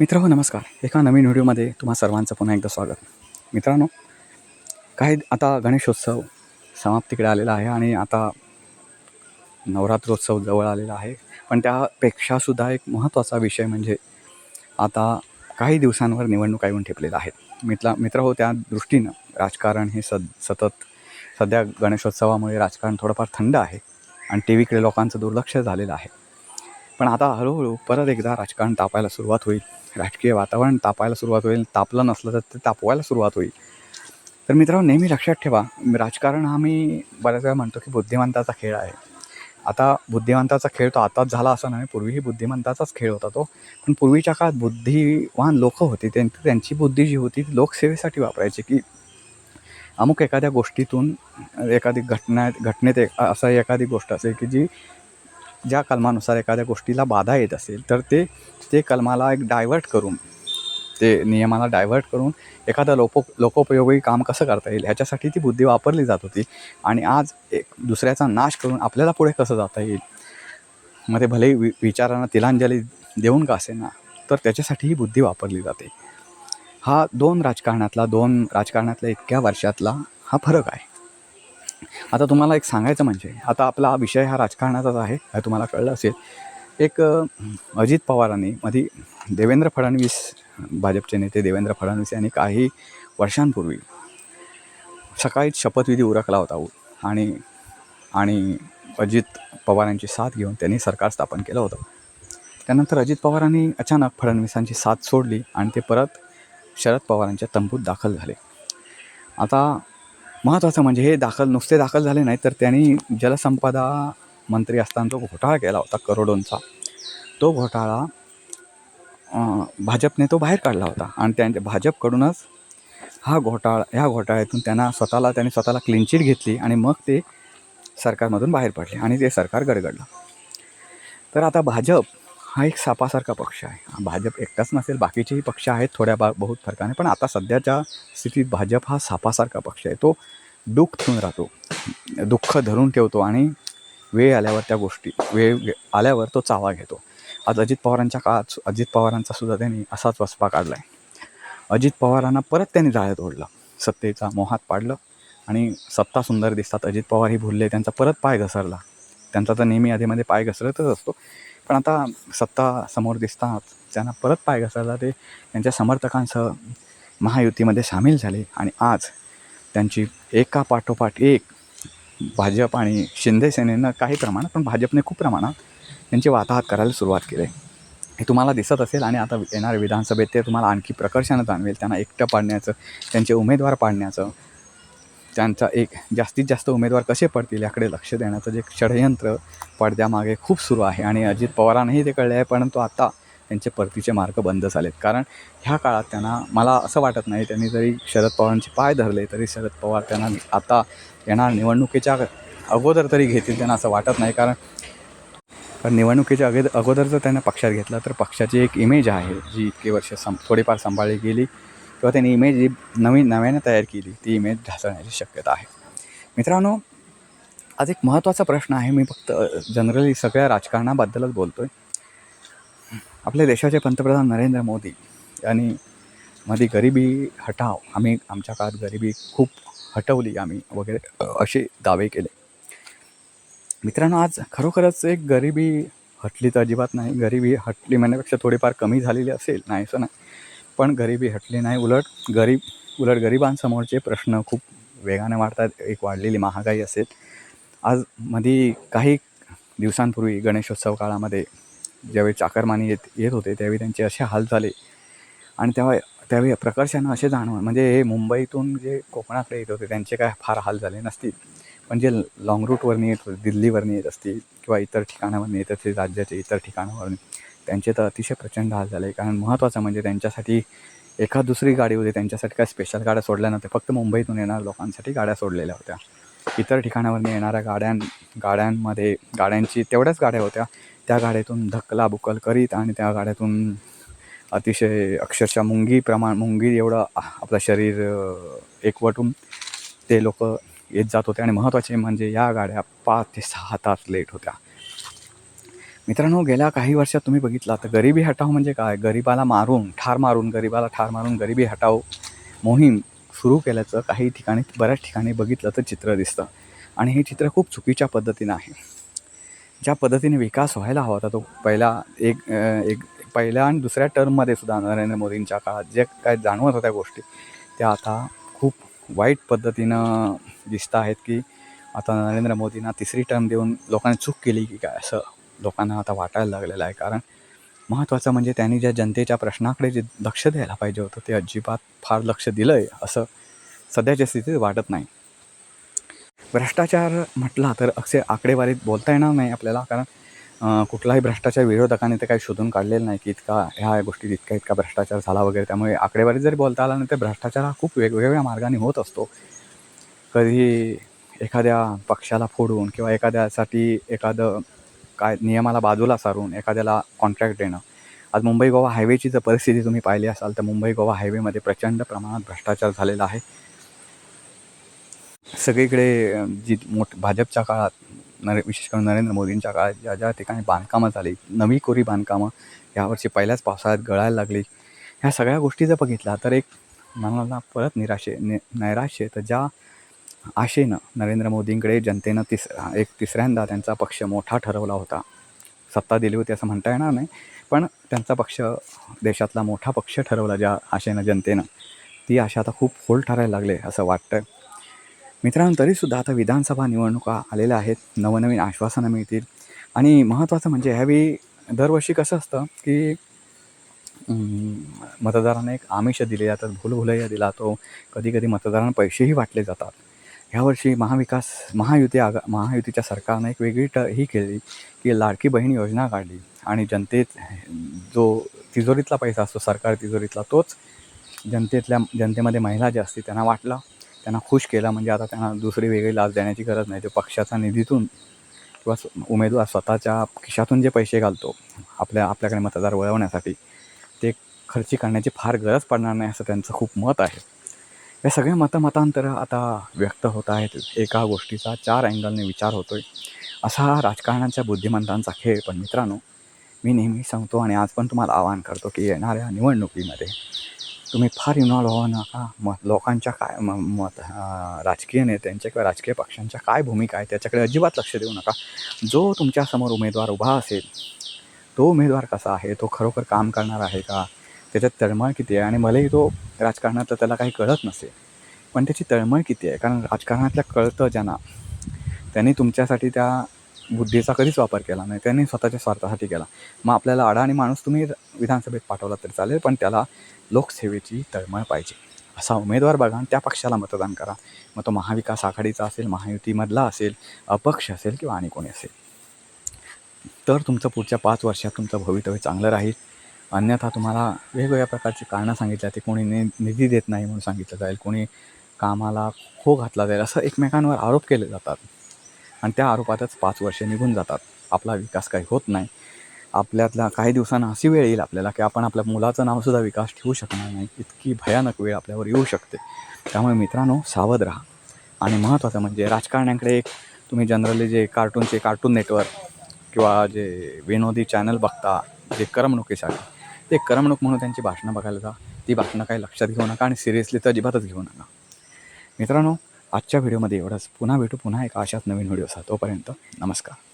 मित्र हो नमस्कार. एका नवीन व्हिडिओमध्ये तुम्हा सर्वांचं पुन्हा एकदा स्वागत. मित्रांनो काही आता गणेशोत्सव समाप्तीकडे आलेला आहे आणि आता नवरात्रोत्सव जवळ आलेला आहे. पण त्यापेक्षासुद्धा एक महत्त्वाचा विषय म्हणजे आता काही दिवसांवर निवडणुका येऊन ठेपलेल्या आहेत. मित्रा मित्र हो त्या दृष्टीनं राजकारण हे सद सतत सध्या गणेशोत्सवामुळे राजकारण थोडंफार थंड आहे आणि टी व्हीकडे लोकांचं दुर्लक्ष झालेलं आहे. पण आता हळूहळू परत एकदा राजकारण तापायला सुरुवात होईल. राजकीय वातावरण तापायला सुरुवात होईल. तापलं नसलं तर ते तापवायला सुरुवात होईल. तर मित्रांनो नेहमी लक्षात ठेवा राजकारण हा मी बऱ्याच वेळा म्हणतो की बुद्धिमंताचा खेळ आहे. आता बुद्धिमंताचा खेळ तो आताच झाला असा नाही. पूर्वीही बुद्धिमंताचाच खेळ होता तो. पण पूर्वीच्या काळात बुद्धिवान लोक होती. त्यां त्यांची बुद्धी जी होती ती लोकसेवेसाठी वापरायची की अमुक एखाद्या गोष्टीतून एखादी घटना घटनेत एक असं एखादी गोष्ट असेल की जी ज्या कलमानुसार एखाद्या गोष्टीला बाधा येत असेल तर ते ते कलमाला एक डायव्हर्ट करून ते नियमाला डायव्हर्ट करून एखादा लोपो लोकोपयोगी काम कसं करता येईल ह्याच्यासाठी ती बुद्धी वापरली जात होती. आणि आज एक दुसऱ्याचा नाश करून आपल्याला पुढे कसं जाता येईल? मग ते भले वि विचारांना तिलांजली देऊन का असेना तर त्याच्यासाठी ही बुद्धी वापरली जाते. हा दोन राजकारणातला दोन राजकारणातल्या इतक्या वर्षातला हा फरक आहे. आता तुम्हाला एक सांगायचं म्हणजे आता आपला हा विषय हा राजकारणाचाच आहे हे तुम्हाला कळलं असेल. एक अजित पवारांनी मधी देवेंद्र फडणवीस भाजपचे नेते देवेंद्र फडणवीस यांनी काही वर्षांपूर्वी सकाळीच शपथविधी उरकला होता आणि आणि अजित पवारांची साथ घेऊन त्यांनी सरकार स्थापन केलं होतं. त्यानंतर अजित पवारांनी अचानक फडणवीसांची साथ सोडली आणि ते परत शरद पवारांच्या तंबूत दाखल झाले. आता महत्त्वाचं म्हणजे हे दाखल नुसते दाखल झाले नाही तर त्यांनी जलसंपदा मंत्री असताना जो घोटाळा केला होता करोडोंचा तो घोटाळा भाजपने तो बाहेर काढला होता. आणि त्यांच्या भाजपकडूनच हा घोटाळा ह्या घोटाळ्यातून त्यांना स्वतःला त्यांनी स्वतःला क्लीन चिट घेतली आणि मग ते सरकारमधून बाहेर पडले आणि ते सरकार गडगडलं. तर आता भाजप हा एक सापासारखा पक्ष आहे. भाजप एकटाच नसेल बाकीचेही पक्ष आहेत थोड्या बा बहुत फरकाने. पण आता सध्याच्या स्थितीत भाजप हा सापासारखा पक्ष आहे. तो दुःख ठेवून राहतो. दुःख धरून ठेवतो आणि वेळ आल्यावर त्या गोष्टी वेळ आल्यावर तो चावा घेतो. आज अजित पवारांच्या काळात अजित पवारांचा सुद्धा त्यांनी असाच वसपा काढला आहे अजित पवारांना परत त्यांनी जाळ्यात ओढलं. सत्तेचा मोहात पाडलं आणि सत्ता सुंदर दिसतात. अजित पवार ही भुलले त्यांचा परत पाय घसरला. त्यांचा तर नेहमी आधीमध्ये पाय घसरतच असतो. पण आता सत्ता समोर दिसतात त्यांना परत पाय घसरला ते त्यांच्या समर्थकांसह महायुतीमध्ये सामील झाले. आणि आज त्यांची एका पाठोपाठ एक भाजप आणि शिंदे सेनेनं काही प्रमाणात पण भाजपने खूप प्रमाणात त्यांची वाताहत करायला सुरुवात केली. हे तुम्हाला दिसत असेल आणि आता येणाऱ्या विधानसभेत ते तुम्हाला आणखी प्रकर्षानं जाणवेल त्यांना एकटं पाडण्याचं त्यांचे उमेदवार पाडण्याचं. त्यांचा एक जास्तीत जास्त उमेदवार कसे पडतील याकडे लक्ष देण्याचं जे षडयंत्र पडद्यामागे खूप सुरू आहे आणि अजित पवारांनाही ते कळले आहे परंतु आता त्यांचे परतीचे मार्ग बंद झालेत. कारण ह्या काळात त्यांना मला असं वाटत नाही त्यांनी जरी शरद पवारांचे पाय धरले तरी शरद पवार त्यांना आता येणार निवडणुकीच्या अगोदर तरी घेतील त्यांना असं वाटत नाही. कारण कारण निवडणुकीच्या अगोदर अगोदर जर त्यांना पक्षात घेतलं तर पक्षाची एक इमेज आहे जी इतकी वर्ष सं थोडीफार सांभाळली गेली. किंवा त्यांनी इमेज जी नवीन नव्याने तयार केली ती इमेज ढासळण्याची शक्यता आहे. मित्रांनो आज एक महत्त्वाचा प्रश्न आहे. मी फक्त जनरली सगळ्या राजकारणाबद्दलच बोलतो आहे आपल्या देशाचे पंतप्रधान नरेंद्र मोदी यांनी मध्ये गरिबी हटाव आम्ही आमच्या काळात गरिबी खूप हटवली आम्ही वगैरे असे दावे केले. मित्रांनो आज खरोखरच एक गरिबी हटली तर अजिबात नाही. गरिबी हटली म्हणण्यापेक्षा थोडीफार कमी झालेली असेल नाही असं नाही. पण गरिबी हटली नाही. उलट गरीब उलट गरिबांसमोरचे प्रश्न खूप वेगाने वाढतात. एक वाढलेली महागाई असेल. आज मध्ये काही दिवसांपूर्वी गणेशोत्सव काळामध्ये ज्यावेळी चाकरमानी येत येत होते त्यावेळी त्यांचे असे हाल झाले. आणि तेव्हा त्यावेळी प्रकर्षानं असे जाणवं म्हणजे हे मुंबईतून जे कोकणाकडे येत होते त्यांचे काय फार हाल झाले नसतील. पण जे लाँग रूटवरनी येत होते दिल्लीवरनी येत असतील किंवा इतर ठिकाणावरनी येत असतील राज्याच्या इतर ठिकाणावरून त्यांचे तर अतिशय प्रचंड हाल झाले कारण महत्त्वाचं म्हणजे त्यांच्यासाठी एखाद दुसरी गाडी होती त्यांच्यासाठी काय स्पेशल गाड्या सोडल्या नव्हत्या. फक्त मुंबईतून येणाऱ्या लोकांसाठी गाड्या सोडलेल्या होत्या. इतर ठिकाणावरून येणाऱ्या गाड्यां गाड्यांमध्ये गाड्यांची तेवढ्याच गाड्या होत्या. त्या गाड्यातून धक्कला बुक्कल करीत आणि त्या गाड्यातून अतिशय अक्षरशः मुंगी प्रमाण मुंगी एवढं आपलं शरीर एकवटून ते लोक येत जात होते. आणि महत्त्वाचे म्हणजे या गाड्या पाच ते सहा तास लेट होत्या. मित्रांनो गेल्या काही वर्षात तुम्ही बघितला तर गरिबी हटाव म्हणजे काय? गरिबाला मारून ठार मारून गरिबाला ठार मारून गरिबी हटाव मोहीम सुरू केल्याचं काही ठिकाणी बऱ्याच ठिकाणी बघितलं तर चित्र दिसतं. आणि हे चित्र खूप चुकीच्या पद्धतीनं आहे. ज्या पद्धतीने विकास व्हायला हवा होता तो पहिला एक एक पहिल्या आणि दुसऱ्या टर्ममध्ये सुद्धा नरेंद्र मोदींच्या काळात जे काय जाणवत होत्या गोष्टी त्या आता खूप वाईट पद्धतीनं दिसत आहेत की आता नरेंद्र मोदींना तिसरी टर्म देऊन लोकांनी चूक केली की काय असं लोकांना आता वाटायला लागलेलं आहे. कारण महत्त्वाचं म्हणजे त्यांनी ज्या जनतेच्या प्रश्नाकडे जे लक्ष द्यायला पाहिजे होतं ते अजिबात फार लक्ष दिलं आहे असं सध्याच्या स्थितीत वाटत नाही. भ्रष्टाचार म्हटला तर अक्षय आकडेवारीत बोलता येणार नाही आपल्याला. कारण कुठलाही भ्रष्टाचार विरोधकाने ते काही शोधून काढलेलं नाही की इतका ह्या गोष्टीत इतका इतका भ्रष्टाचार झाला वगैरे. त्यामुळे आकडेवारीत जरी बोलता आला नाही तर भ्रष्टाचार हा खूप वेगवेगळ्या मार्गाने होत असतो. कधी एखाद्या पक्षाला फोडून किंवा एखाद्यासाठी एखादं काय नियमाला बाजूला सारून एखाद्याला कॉन्ट्रॅक्ट देणं. आज मुंबई गोवा हायवेची जर परिस्थिती तुम्ही पाहिली असाल तर मुंबई गोवा हायवेमध्ये प्रचंड प्रमाणात भ्रष्टाचार झालेला आहे. सगळीकडे जी मोठ भाजपच्या काळात नरे विशेष करून नरेंद्र मोदींच्या काळात ज्या ज्या ठिकाणी बांधकामं झाली नवी कोरी बांधकामं यावर्षी पहिल्याच पावसाळ्यात गळायला लागली. ह्या सगळ्या गोष्टी जर बघितल्या तर एक मनाला परत निराशे नि नैराश्य तर ज्या आशेनं नरेंद्र मोदींकडे जनतेनं तिस एक तिसऱ्यांदा त्यांचा पक्ष मोठा ठरवला होता. सत्ता दिली होती असं म्हणता येणार नाही पण त्यांचा पक्ष देशातला मोठा पक्ष ठरवला ज्या आशेनं जनतेनं ती आशा आता खूप फोल ठरायला लागले असं वाटतं मित्रांनो तरीसुद्धा आता विधानसभा निवडणुका आलेल्या आहेत नवनवीन आश्वासनं मिळतील. आणि महत्त्वाचं म्हणजे ह्यावेळी दरवर्षी कसं असतं की मतदारांना एक आमिष दिले जातात भूलभुलैया दिला तो कधी कधी मतदारांना पैसेही वाटले जातात. ह्यावर्षी महाविकास महायुती आगा महायुतीच्या सरकारनं एक वेगळी ट ही केली की लाडकी बहीण योजना काढली आणि जनतेत जो तिजोरीतला पैसा असतो सरकार तिजोरीतला तोच जनतेतल्या जनतेमध्ये महिला ज्या असतील त्यांना वाटला त्यांना खुश केला म्हणजे आता त्यांना दुसरी वेगळी लाच देण्याची गरज नाही. ते पक्षाच्या निधीतून किंवा उमेदवार स्वतःच्या खिशातून जे पैसे घालतो आपल्या आपल्याकडे मतदार वळवण्यासाठी ते खर्ची करण्याची फार गरज पडणार नाही असं त्यांचं खूप मत आहे. या सगळ्या मतमतांतरं आता व्यक्त होत आहेत. एका गोष्टीचा चार अँगलने विचार होतो आहे असा राजकारणाच्या बुद्धिमंतांचा खेळ. पण मित्रांनो मी नेहमी सांगतो आणि आज पण तुम्हाला आवाहन करतो की येणाऱ्या निवडणुकीमध्ये तुम्ही फार इन्व्हॉल्व व्हावं नका. मग लोकांच्या काय म मत राजकीय नेत्यांच्या किंवा राजकीय पक्षांच्या काय भूमिका आहे त्याच्याकडे अजिबात लक्ष देऊ नका. जो तुमच्यासमोर उमेदवार उभा असेल तो उमेदवार कसा आहे? तो खरोखर काम करणार आहे का? त्याच्यात तळमळ किती आहे? आणि भलेही तो राजकारणातलं त्याला काही कळत नसेल. पण त्याची तळमळ किती आहे? कारण राजकारणातल्या कळतं ज्यांना त्यांनी तुमच्यासाठी त्या बुद्धीचा कधीच वापर केला नाही. त्यांनी स्वतःच्या स्वार्थासाठी केला. मग आपल्याला अडाणी माणूस तुम्ही विधानसभेत पाठवला तरी चालेल पण त्याला लोकसेवेची तळमळ पाहिजे. असा उमेदवार बघा आणि त्या पक्षाला मतदान करा. मग तो महाविकास आघाडीचा असेल महायुतीमधला असेल अपक्ष असेल किंवा आणि कोणी असेल. तर तुमचं पुढच्या पाच वर्षात तुमचं भवितव्य चांगलं राहील. अन्यथा तुम्हाला वेगवेगळ्या प्रकारची कारणं सांगितल्या जाते कोणी नि निधी देत नाही म्हणून सांगितलं जाईल कोणी कामाला खो घातला जाईल असं एकमेकांवर आरोप केले जातात. आणि त्या आरोपातच पाच वर्षे निघून जातात. आपला विकास काही होत नाही. आपल्यातला काही दिवसांना अशी वेळ येईल आपल्याला की आपण आपल्या मुलाचं नावसुद्धा विकास ठेवू शकणार नाही. इतकी भयानक वेळ आपल्यावर येऊ शकते. त्यामुळे मित्रांनो सावध राहा. आणि महत्त्वाचं म्हणजे राजकारण्यांकडे एक तुम्ही जनरली जे कार्टूनचे कार्टून नेटवर्क किंवा जे विनोदी चॅनल बघता जे करमणुकीसाठी ते करमणूक म्हणून त्यांची भाषणं बघायला जा. ती भाषणं काही लक्षात घेऊ नका आणि सिरियसली तर अजिबातच घेऊ नका. मित्रांनो आजच्या व्हिडिओमध्ये एवढंच. पुन्हा भेटू पुन्हा एका अशाच नवीन व्हिडिओचा तोपर्यंत नमस्कार.